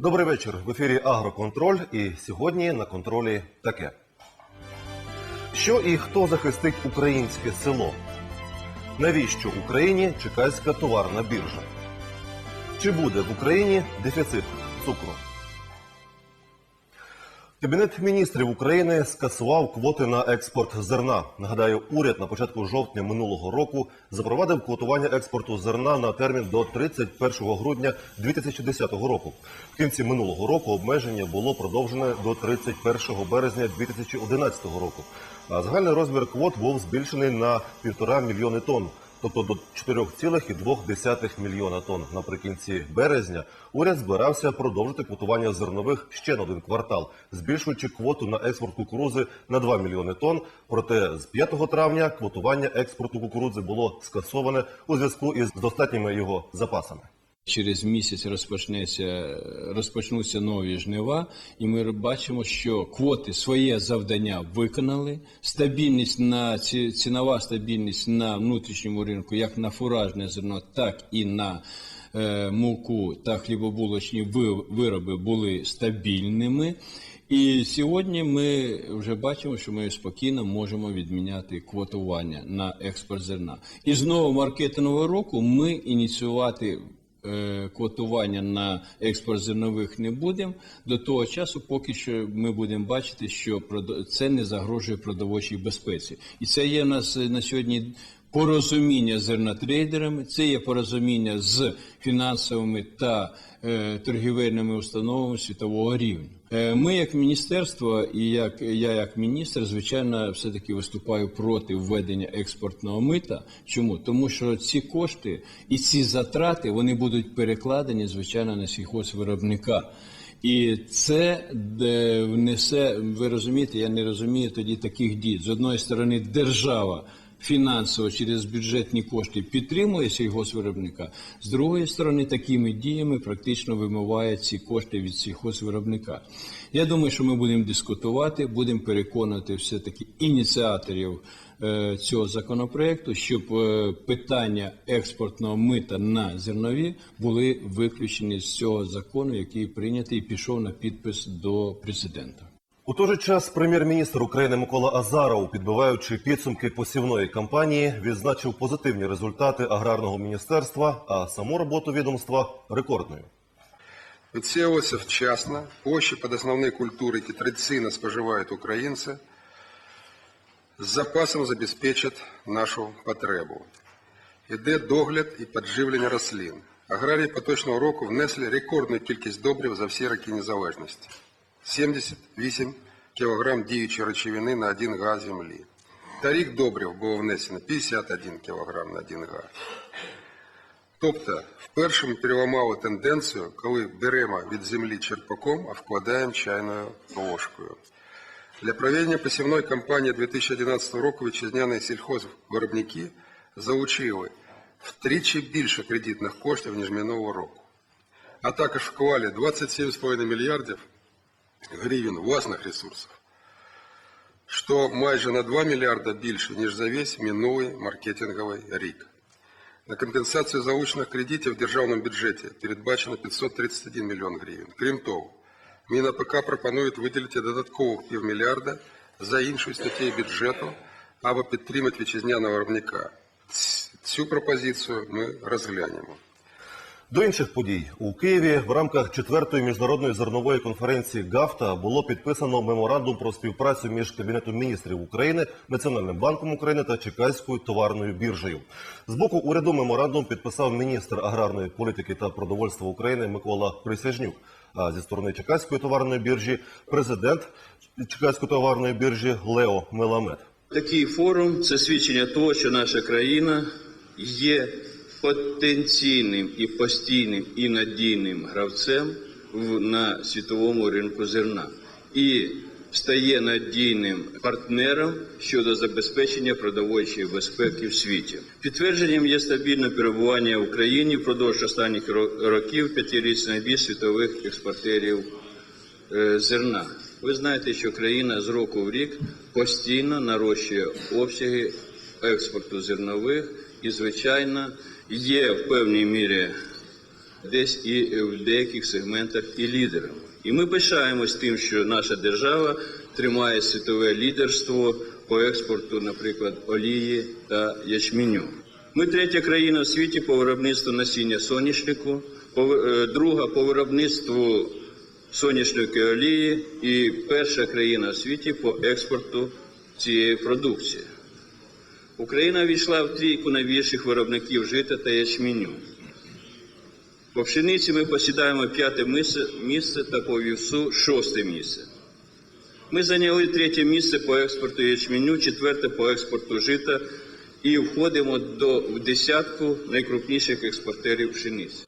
Добрий вечір. В ефірі Агроконтроль. І сьогодні на контролі таке. Що і хто захистить українське село? Навіщо Україні чекайська товарна біржа? Чи буде в Україні дефіцит цукру? Кабінет міністрів України скасував квоти на експорт зерна. Нагадаю, уряд на початку жовтня минулого року запровадив квотування експорту зерна на термін до 31 грудня 2010 року. В кінці минулого року обмеження було продовжене до 31 березня 2011 року. А загальний розмір квот був збільшений на півтора мільйони тонн. Тобто до 4,2 мільйона тонн. Наприкінці березня уряд збирався продовжити квотування зернових ще на один квартал, збільшуючи квоту на експорт кукурузи на 2 мільйони тонн. Проте з 5 травня квотування експорту кукурудзи було скасоване у зв'язку із достатніми його запасами. Через місяць розпочнеться розпочнуться нові жнива, і ми бачимо, що квоти своє завдання виконали. Стабільність на ці- цінова стабільність на внутрішньому ринку, як на фуражне зерно, так і на е, муку та хлібобулочні вироби були стабільними. І сьогодні ми вже бачимо, що ми спокійно можемо відміняти квотування на експорт зерна. І знову маркетингового року ми ініціювати квотування на експорт зернових не будемо до того часу, поки що ми будемо бачити, що це не загрожує продовольчій безпеці. І це є в нас е, на сьогодні порозуміння з зернотрейдерами, це є порозуміння з фінансовими та е, торгівельними установами світового рівня. Е, Ми, як міністерство, і як я, як міністр, звичайно, все-таки виступаю проти введення експортного мита. Чому? Тому що ці кошти і ці затрати вони будуть перекладені, звичайно, на сільхозвиробника. І це де внесе, ви розумієте, я не розумію тоді таких дій. З одної сторони, держава фінансово через бюджетні кошти підтримує сільгоспвиробника, з другої сторони, такими діями практично вимиває ці кошти від сільгоспвиробника. Я думаю, що ми будемо дискутувати, будемо переконувати все-таки ініціаторів е, цього законопроекту, щоб е, питання експортного мита на зернові були виключені з цього закону, який прийнятий і пішов на підпис до президента. У той же час прем'єр-міністр України Микола Азаров, підбиваючи підсумки посівної кампанії, відзначив позитивні результати аграрного міністерства, а саму роботу відомства рекордною. Відсіювалося вчасно, площі під основні культури, які традиційно споживають українці, з запасом забезпечать нашу потребу. Іде догляд і підживлення рослин. Аграрії поточного року внесли рекордну кількість добрив за всі роки незалежності. 78 кг діючої речовини на 1 га землі. Та рік добрив було внесено 51 кг на 1 га. Тобто, вперше ми переламали тенденцію, коли беремо від землі черпаком, а вкладаємо чайною ложкою. Для проведення посівної кампанії 2011 року вітчизняні сільхозвиробники залучили втричі більше кредитних коштів, ніж минулого року. А також вклали 27,5 мільярдів гривень власних ресурсів, що майже на 2 мільярда більше, ніж за весь минулий маркетинговий рік. На компенсацію залучених кредитів в державному бюджеті передбачено 531 мільйон гривень. Крім того, МінАПК пропонує виділити додаткових півмільярда за іншою статтею бюджету, аби підтримати вітчизняного виробника. Ц- Цю пропозицію ми розглянемо. До інших подій у Києві в рамках четвертої міжнародної зернової конференції ГАФТА було підписано меморандум про співпрацю між Кабінетом міністрів України, Національним банком України та Чекайською товарною біржею. З боку уряду меморандум підписав міністр аграрної політики та продовольства України Микола Присяжнюк. А зі сторони Чекайської товарної біржі президент Чекайської товарної біржі Лео Меламед. Такий форум це свідчення того, що наша країна є потенційним і постійним і надійним гравцем в- на світовому ринку зерна і стає надійним партнером щодо забезпечення продовольчої безпеки в світі. Підтвердженням є стабільне перебування в Україні впродовж останніх ро- років п'ятирічний найбільш світових експортерів е, зерна. Ви знаєте, що країна з року в рік постійно нарощує обсяги експорту зернових і, звичайно, є в певній мірі десь і в деяких сегментах і лідером. І ми пишаємось тим, що наша держава тримає світове лідерство по експорту, наприклад, олії та ячменю. Ми третя країна в світі по виробництву насіння соняшнику, е, друга по виробництву соняшникової олії і перша країна в світі по експорту цієї продукції. Україна війшла в трійку найбільших виробників жита та ячменю. По пшениці ми посідаємо п'яте місце, та по вівсу шосте місце. Ми зайняли третє місце по експорту ячменю, четверте по експорту жита і входимо до в десятку найкрупніших експортерів пшениці.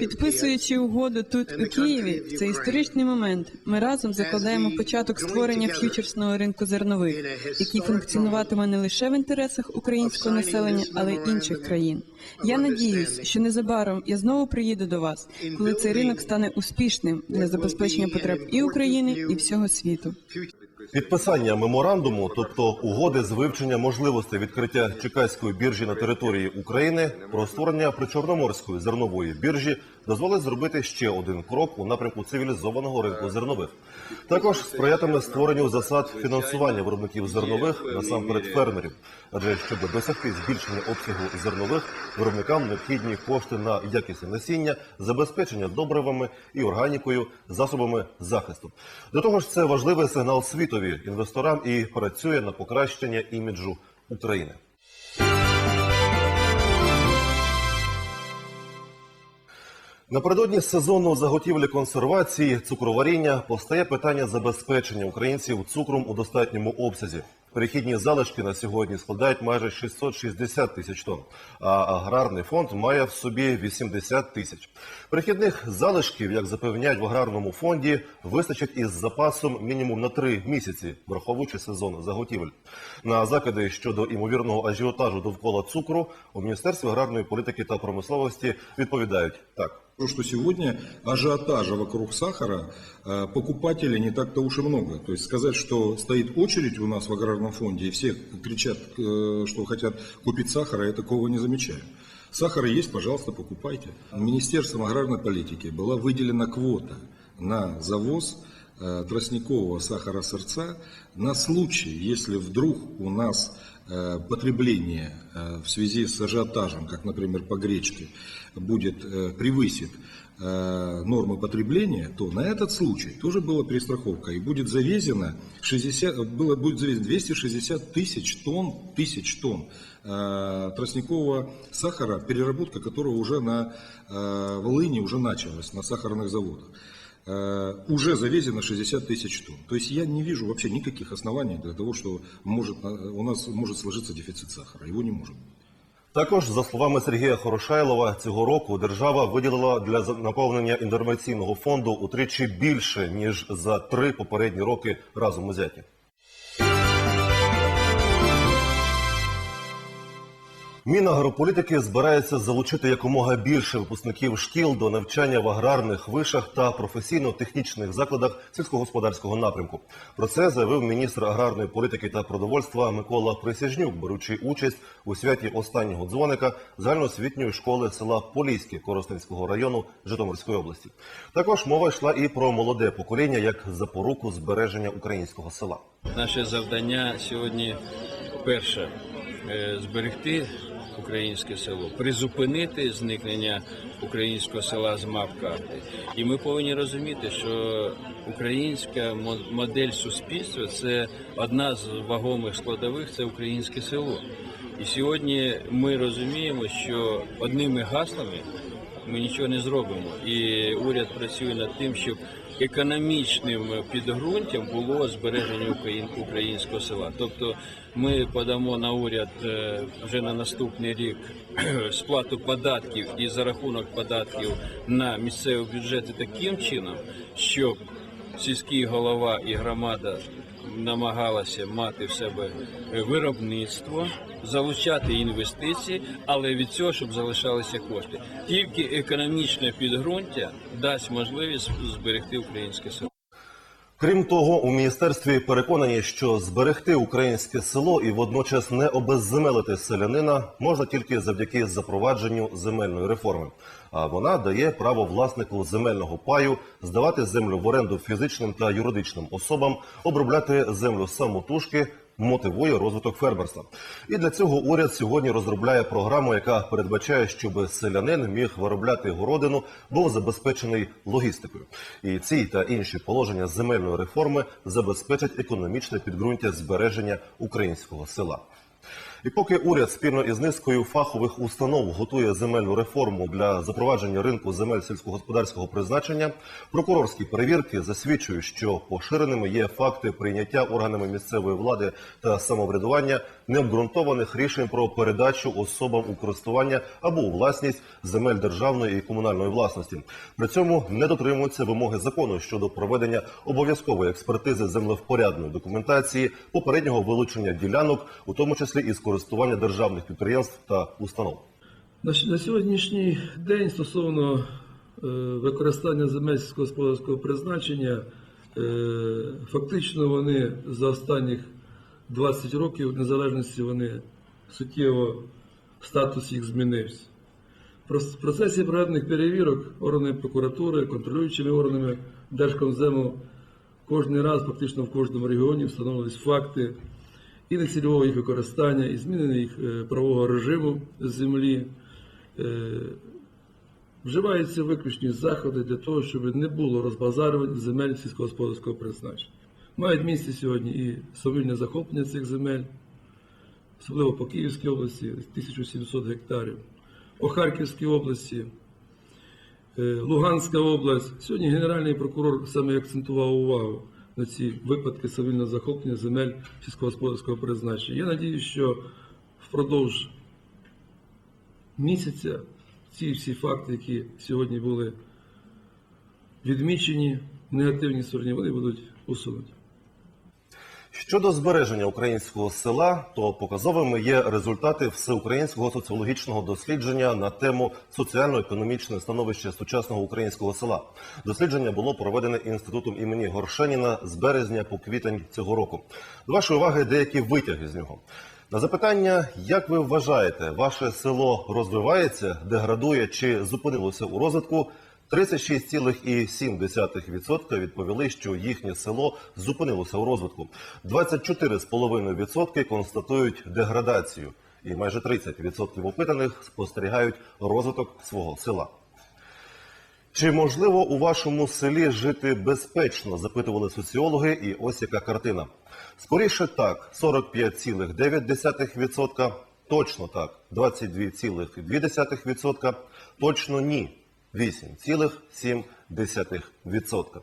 Підписуючи угоду тут у Києві, в цей історичний момент ми разом закладаємо початок створення ф'ючерсного ринку зернових, який функціонуватиме не лише в інтересах українського населення, але й інших країн. Я надіюсь, що незабаром я знову приїду до вас, коли цей ринок стане успішним для забезпечення потреб і України, і всього світу. Підписання меморандуму, тобто угоди з вивчення можливостей відкриття Чекаської біржі на території України про створення причорноморської зернової біржі, дозволить зробити ще один крок у напрямку цивілізованого ринку зернових. Також сприятиме створенню засад фінансування виробників зернових насамперед фермерів, адже щоб досягти збільшення обсягу зернових, виробникам необхідні кошти на якісне насіння, забезпечення добривами і органікою, засобами захисту. До того ж, це важливий сигнал світові інвесторам і працює на покращення іміджу України. Напередодні сезону заготівлі консервації, цукроваріння постає питання забезпечення українців цукром у достатньому обсязі. Перехідні залишки на сьогодні складають майже 660 тисяч тонн, а аграрний фонд має в собі 80 тисяч. Перехідних залишків, як запевняють в аграрному фонді, вистачить із запасом мінімум на три місяці, враховуючи сезон заготівель. На закиди щодо імовірного ажіотажу довкола цукру у міністерстві аграрної політики та промисловості відповідають так. То, что сегодня ажиотажа вокруг сахара, э, покупателей не так-то уж и много. То есть сказать, что стоит очередь у нас в аграрном фонде и все кричат, э, что хотят купить сахара, я такого не замечаю. Сахар есть, пожалуйста, покупайте. Министерством аграрной политики была выделена квота на завоз э, тростникового сахара сердца на случай, если вдруг у нас э, потребление э, в связи с ажиотажем, как, например, по гречке, будет э, превысит э, нормы потребления, то на этот случай тоже была перестраховка и будет завезено 60, было, будет завезено 260 тысяч тонн, тысяч тонн э, тростникового сахара, переработка которого уже на э, Волыни уже началась, на сахарных заводах. Э, уже завезено 60 тысяч тонн. То есть я не вижу вообще никаких оснований для того, что может, э, у нас может сложиться дефицит сахара. Его не может быть. Також, за словами Сергія Хорошайлова, цього року держава виділила для за- наповнення інформаційного фонду утричі більше ніж за три попередні роки разом узяті. Мінагрополітики збирається залучити якомога більше випускників шкіл до навчання в аграрних вишах та професійно-технічних закладах сільськогосподарського напрямку. Про це заявив міністр аграрної політики та продовольства Микола Присяжнюк, беручи участь у святі останнього дзвоника загальноосвітньої школи села Поліське Коростенського району Житомирської області. Також мова йшла і про молоде покоління як запоруку збереження українського села. Наше завдання сьогодні перше е, зберегти українське село, призупинити зникнення українського села з мап карти. І ми повинні розуміти, що українська мо- модель суспільства це одна з вагомих складових це українське село. І сьогодні ми розуміємо, що одними гаслами ми нічого не зробимо. І уряд працює над тим, щоб економічним підґрунтям було збереження україн- українського села. Тобто ми подамо на уряд е, вже на наступний рік сплату податків і за рахунок податків на місцеві бюджети таким чином, щоб сільський голова і громада намагалася мати в себе виробництво, залучати інвестиції, але від цього, щоб залишалися кошти. Тільки економічне підґрунтя дасть можливість зберегти українське село. Крім того, у міністерстві переконані, що зберегти українське село і водночас не обезземелити селянина можна тільки завдяки запровадженню земельної реформи. А вона дає право власнику земельного паю здавати землю в оренду фізичним та юридичним особам, обробляти землю самотужки, мотивує розвиток фермерства. І для цього уряд сьогодні розробляє програму, яка передбачає, щоб селянин міг виробляти городину, був забезпечений логістикою. І ці та інші положення земельної реформи забезпечать економічне підґрунтя збереження українського села. І поки уряд спільно із низкою фахових установ готує земельну реформу для запровадження ринку земель сільськогосподарського призначення, прокурорські перевірки засвідчують, що поширеними є факти прийняття органами місцевої влади та самоврядування необґрунтованих рішень про передачу особам у користування або у власність земель державної і комунальної власності. При цьому не дотримуються вимоги закону щодо проведення обов'язкової експертизи землевпорядної документації, попереднього вилучення ділянок, у тому числі із користування державних підприємств та установ. На, сьогоднішній день стосовно е, використання земель сільськогосподарського призначення, е, фактично вони за останніх 20 років незалежності вони суттєво статус їх змінився. В процесі проведених перевірок органами прокуратури, контролюючими органами Держкомзему кожен раз, фактично в кожному регіоні встановлювались факти і нецільового їх використання, і змінення їх е, правового режиму землі. Е, Вживаються виключні заходи для того, щоб не було розбазарювань земель сільськогосподарського призначення. Мають місце сьогодні і совільне захоплення цих земель, особливо по Київській області, 1700 гектарів, по Харківській області, е, Луганська область. Сьогодні Генеральний прокурор саме акцентував увагу на ці випадки цивільного захоплення земель сільськогосподарського призначення. Я надію, що впродовж місяця ці всі факти, які сьогодні були відмічені в негативній стороні, вони будуть усунуті. Щодо збереження українського села, то показовими є результати всеукраїнського соціологічного дослідження на тему соціально-економічне становище сучасного українського села. Дослідження було проведене інститутом імені Горшеніна з березня по квітень цього року. До вашої уваги деякі витяги з нього. На запитання, як ви вважаєте, ваше село розвивається, деградує чи зупинилося у розвитку? 36,7% відповіли, що їхнє село зупинилося у розвитку. 24,5% констатують деградацію, і майже 30% опитаних спостерігають розвиток свого села. Чи можливо у вашому селі жити безпечно? запитували соціологи, і ось яка картина. Скоріше так, 45,9%, точно так, 22,2%, точно ні, 8,7%.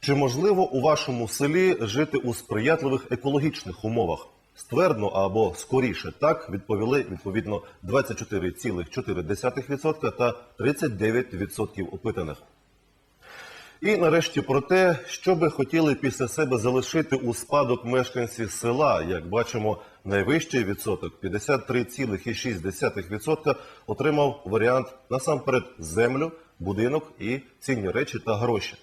Чи можливо у вашому селі жити у сприятливих екологічних умовах? Ствердно або скоріше так відповіли відповідно 24,4% та 39% опитаних. І нарешті про те, що би хотіли після себе залишити у спадок мешканці села. Як бачимо, найвищий відсоток 53,6% отримав варіант насамперед землю, будинок і цінні речі та гроші.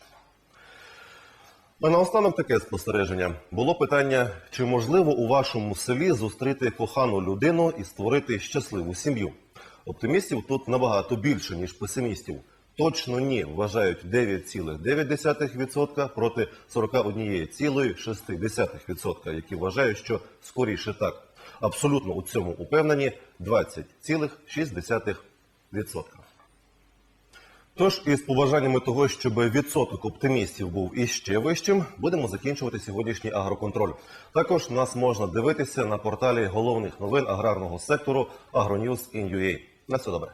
А наостанок таке спостереження. Було питання, чи можливо у вашому селі зустріти кохану людину і створити щасливу сім'ю. Оптимістів тут набагато більше, ніж песимістів. Точно ні, вважають 9,9% проти 41,6%, які вважають, що скоріше так. Абсолютно у цьому упевнені 20,6%. Тож, із побажаннями того, щоб відсоток оптимістів був іще вищим, будемо закінчувати сьогоднішній агроконтроль. Також нас можна дивитися на порталі головних новин аграрного сектору Agronews.in.ua. На все добре.